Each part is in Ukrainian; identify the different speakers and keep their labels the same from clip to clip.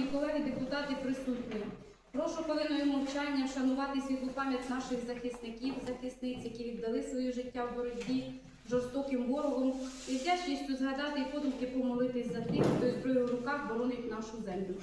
Speaker 1: шановні колеги, депутати присутні. Прошу хвилиною мовчання вшанувати світлу пам'ять наших захисників, захисниць, які віддали своє життя в боротьбі жорстоким ворогом, і з вдячністю згадати і подумки помолитись за тих, хто зі зброєю в руках боронить нашу землю.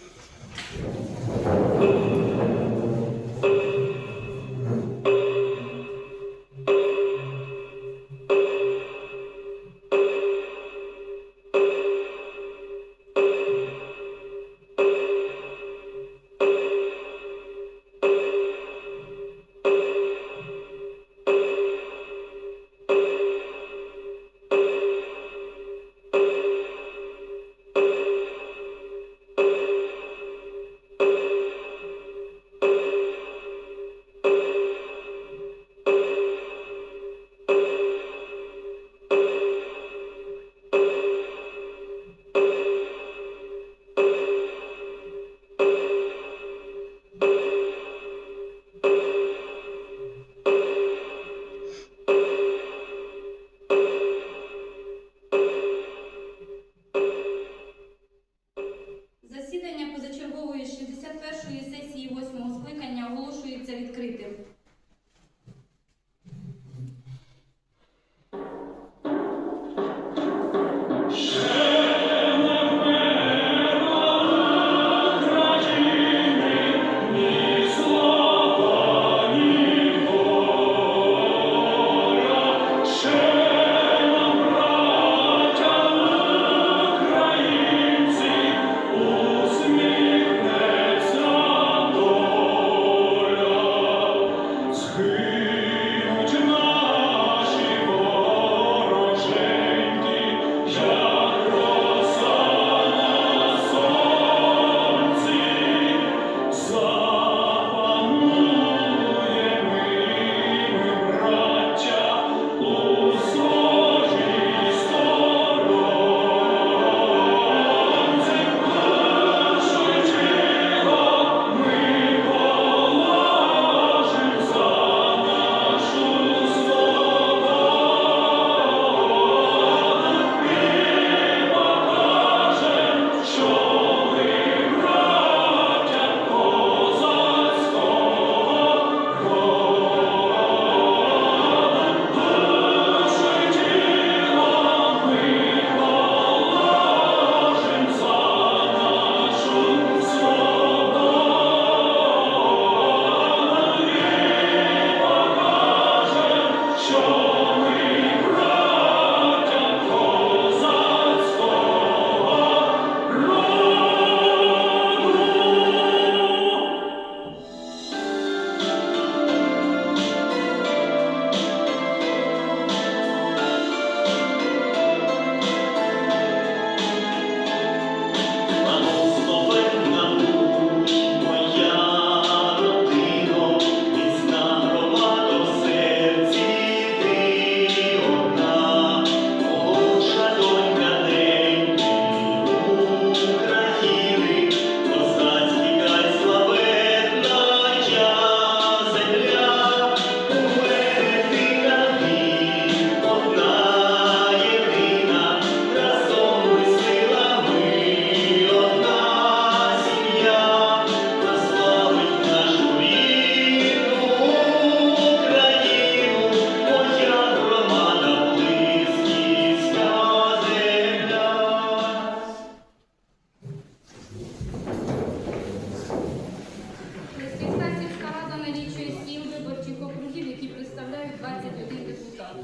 Speaker 1: 21 депутат.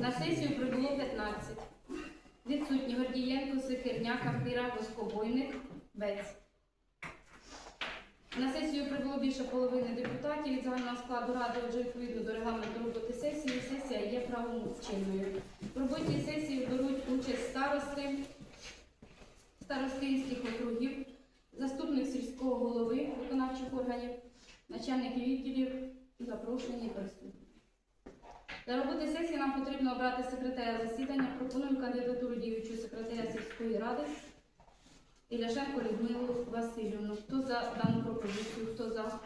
Speaker 1: На сесію прибуло 15. Відсутні Гордієнко, Сихирняк, Ахтира, Воскобойник, Бець. На сесію прибуло більше половини депутатів від загального складу ради, отже, відповідно до регламенту роботи сесії, сесія є правомочинною. В роботі сесії беруть участь старости, старостинських округів, заступник сільського голови виконавчих органів, начальники відділів, запрошені присутні. Для роботи сесії нам потрібно обрати секретаря засідання. Пропонуємо кандидатуру діючого секретаря сільської ради Іляшенко Людмилу Васильівну. Хто за дану пропозицію? Хто за?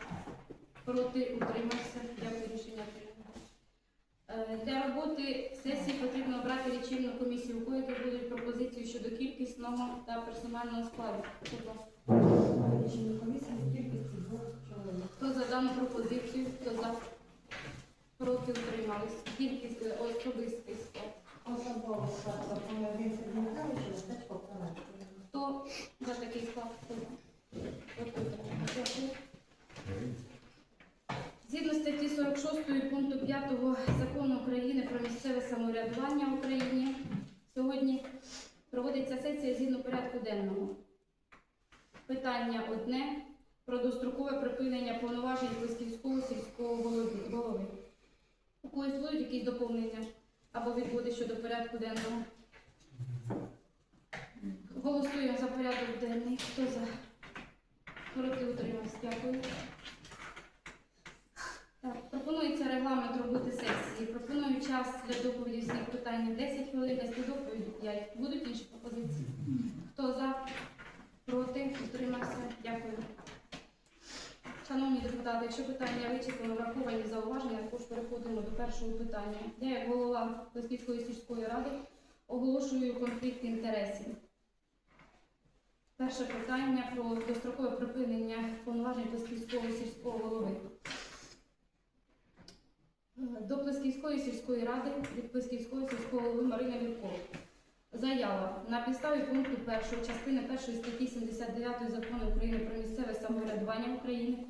Speaker 1: Проти утримався. Дякую, рішення прийнято. Е, для роботи сесії потрібно обрати лічильну комісію, у коїй будуть пропозиції щодо кількісного та персонального складу. Хто за
Speaker 2: дану пропозицію? Хто за? Проти утримались. Кількість е, особистий склад.
Speaker 3: Особово
Speaker 2: Хто за такий склад? Згідно статті 46 пункту 5 закону України про місцеве самоврядування в Україні сьогодні проводиться сесія згідно порядку денного. Питання одне про дострокове припинення повноважень Близьківського сільського голови. У когось будуть якісь доповнення або відводи щодо порядку денного? Голосуємо за порядок денний. Хто за? Проти утримався. Дякую. Так, пропонується регламент роботи сесії. Пропоную час для доповіді всіх питань 10 хвилин, для співдоповіді 5. Будуть інші пропозиції? Хто за? Проти? Утримався? Дякую. Шановні депутати, якщо питання вичерпано, враховані зауваження, також переходимо до першого питання. Я, як голова Леськівської сільської ради, оголошую конфлікт інтересів. Перше питання про дострокове припинення повноважень Плесківського сільського голови. До Плесківської сільської ради від Плесківського сільського голови Марини Вірко. Заява на підставі пункту 1 частини 1 статті 79 закону України про місцеве самоврядування України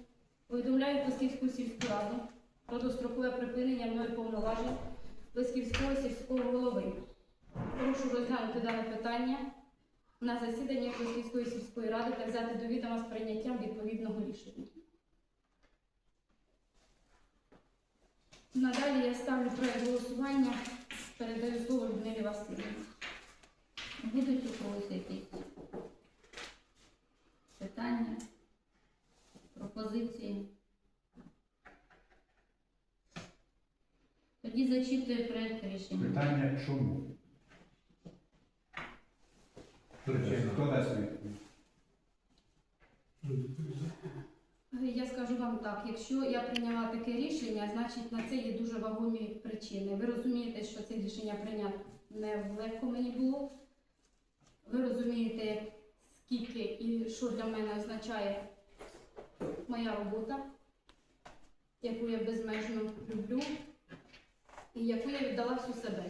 Speaker 2: повідомляю Плесківську сільську раду про дострокове припинення мною повноважень Плесківського сільського голови. Прошу розглянути дане питання на засіданні Плесківської сільської ради та взяти до відома з прийняттям відповідного рішення. Надалі я ставлю проект голосування. Передаю слово Людмилі Васильівні.
Speaker 4: Будуть у когось якісь питання, пропозиції? Тоді зачитую проєкт рішення.
Speaker 5: Питання чому? Хто дасть відповідь?
Speaker 2: Я скажу вам так, якщо я прийняла таке рішення, значить на це є дуже вагомі причини. Ви розумієте, що це рішення прийняти не легко мені було. Ви розумієте, скільки і що для мене означає моя робота, яку я безмежно люблю і яку я віддала всю себе.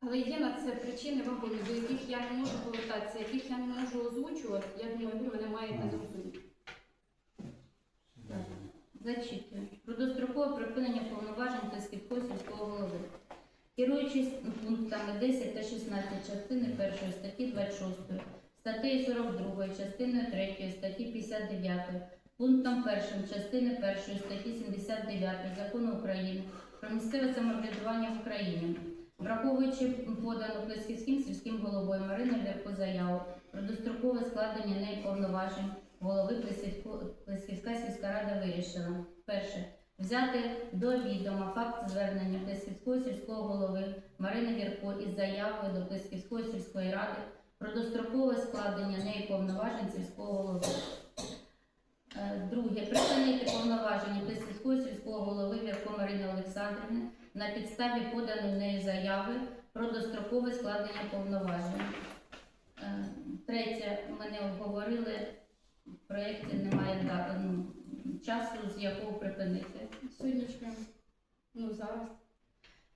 Speaker 2: Але є на це причини вагомі, до яких я не можу повертатися, яких я не можу озвучувати. Я думаю, ви мене маєте зрозуміти.
Speaker 4: Зачитую. Про дострокове припинення повноважень та сільського сільського голови. Керуючись пунктами 10 та 16 частини 1 статті 26, статтею 42, частиною 3 статті 59, пунктом 1 частини 1 статті 79 Закону України про місцеве самоврядування в Україні, враховуючи подану Плесківським сільським головою Мариною Лерко заяву про дострокове складення неї повноважень голови Плесківська сільська рада вирішила. Перше. Взяти до відома факт звернення Плесківського сільського голови Марини Вірко із заявою до Плесківської сільської ради про дострокове складення неї повноважень сільського голови. Е, Друге. Припинити повноваження Плесківського сільського голови Вірко Марини Олександрівни на підставі поданої нею заяви про дострокове складення повноважень. Е, Третє. Ми не обговорили в проєкті немає дати, ну, часу, з якого припинити.
Speaker 2: Сьогоднішньо, ну зараз.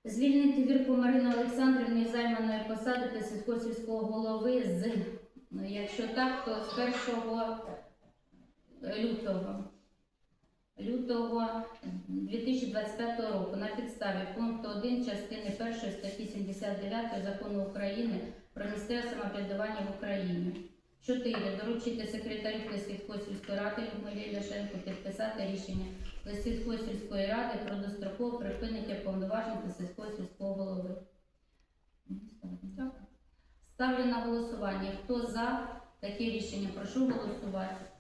Speaker 4: Звільнити Вірку Марину Олександрівну із займаної посади та сільського сільського голови з, ну, якщо так, то з 1 лютого. Лютого 2025 року на підставі пункту 1 частини 1 статті 79 Закону України про місцеве самоврядування в Україні. 4. Доручити секретарю Плесківської сільської ради Людмилі Ляшенко підписати рішення Плесківської сільської ради про дострокове припинення повноважень Плесківського сільського голови. Ставлю на голосування. Хто за таке рішення? Прошу голосувати.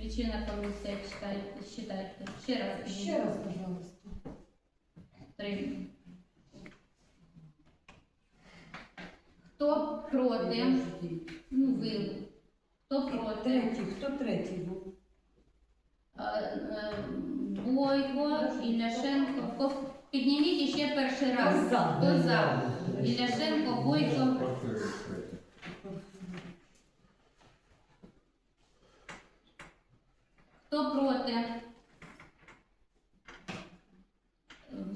Speaker 4: Лічильна комісія читайте, читайте. Ще раз.
Speaker 3: Ще раз, пожалуйста.
Speaker 4: Три. Хто проти? Ну, ви. Хто проти?
Speaker 3: Третій, хто третій був?
Speaker 4: Е, е, Бойко, Ілляшенко. Хто- Підніміть іще перший раз.
Speaker 3: Хто за?
Speaker 4: Хто за? Ілляшенко, Бойко. Хто проти?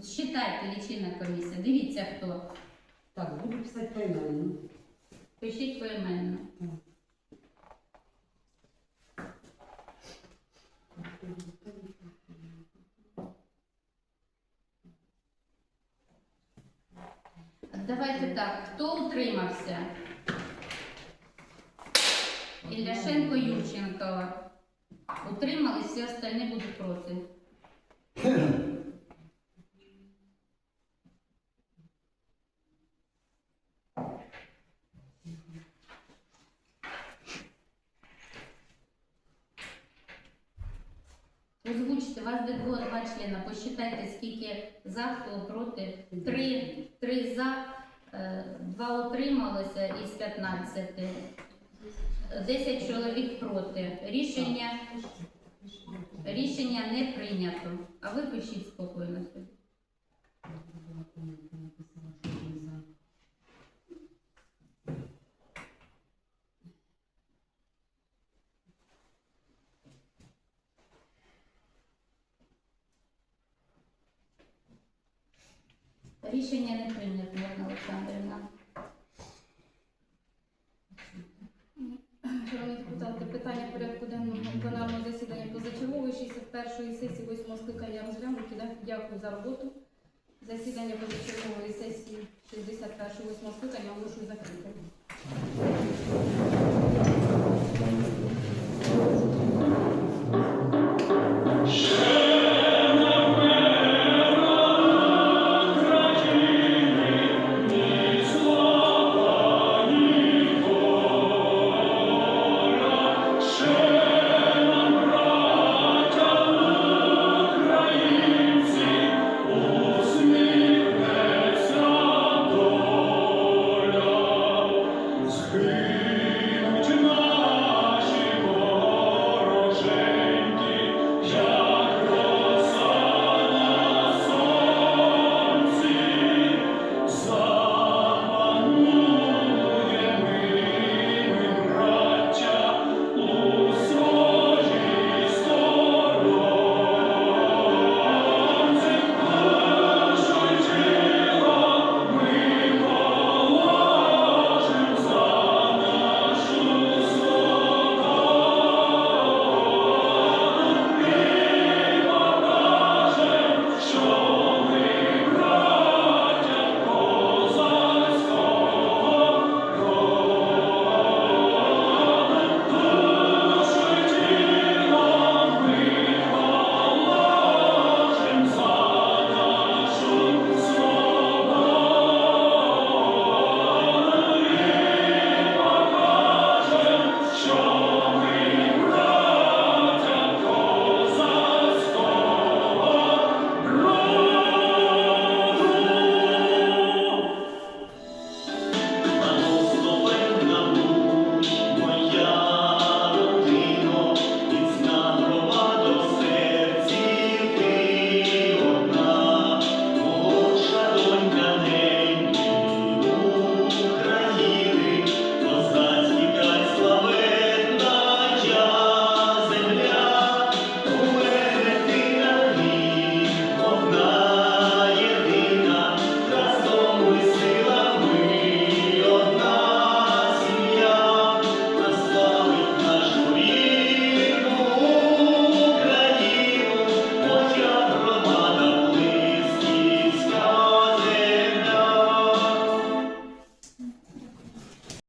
Speaker 4: Считайте, лічильна комісія. Дивіться хто.
Speaker 3: Так, буду писати поіменно.
Speaker 4: Пишіть поіменно. Давайте так, хто утримався? Ілляшенко Юрченко. Утримались, всі остальні будуть проти. Озвучте, вас де було два члена. Посчитайте, скільки за, хто проти. Три, три за, е, два утрималося із 15. Десять чоловік проти. Рішення, рішення не прийнято. А ви пишіть спокійно. Рішення не прийнято, Олександрівна.
Speaker 2: Шановні депутати, питання порядку денного пленарного засідання 61-ї сесії восьмого скликання розглянути. Дякую за роботу. Засідання позачергової сесії 61-ї 8 скликання оголошую закритим.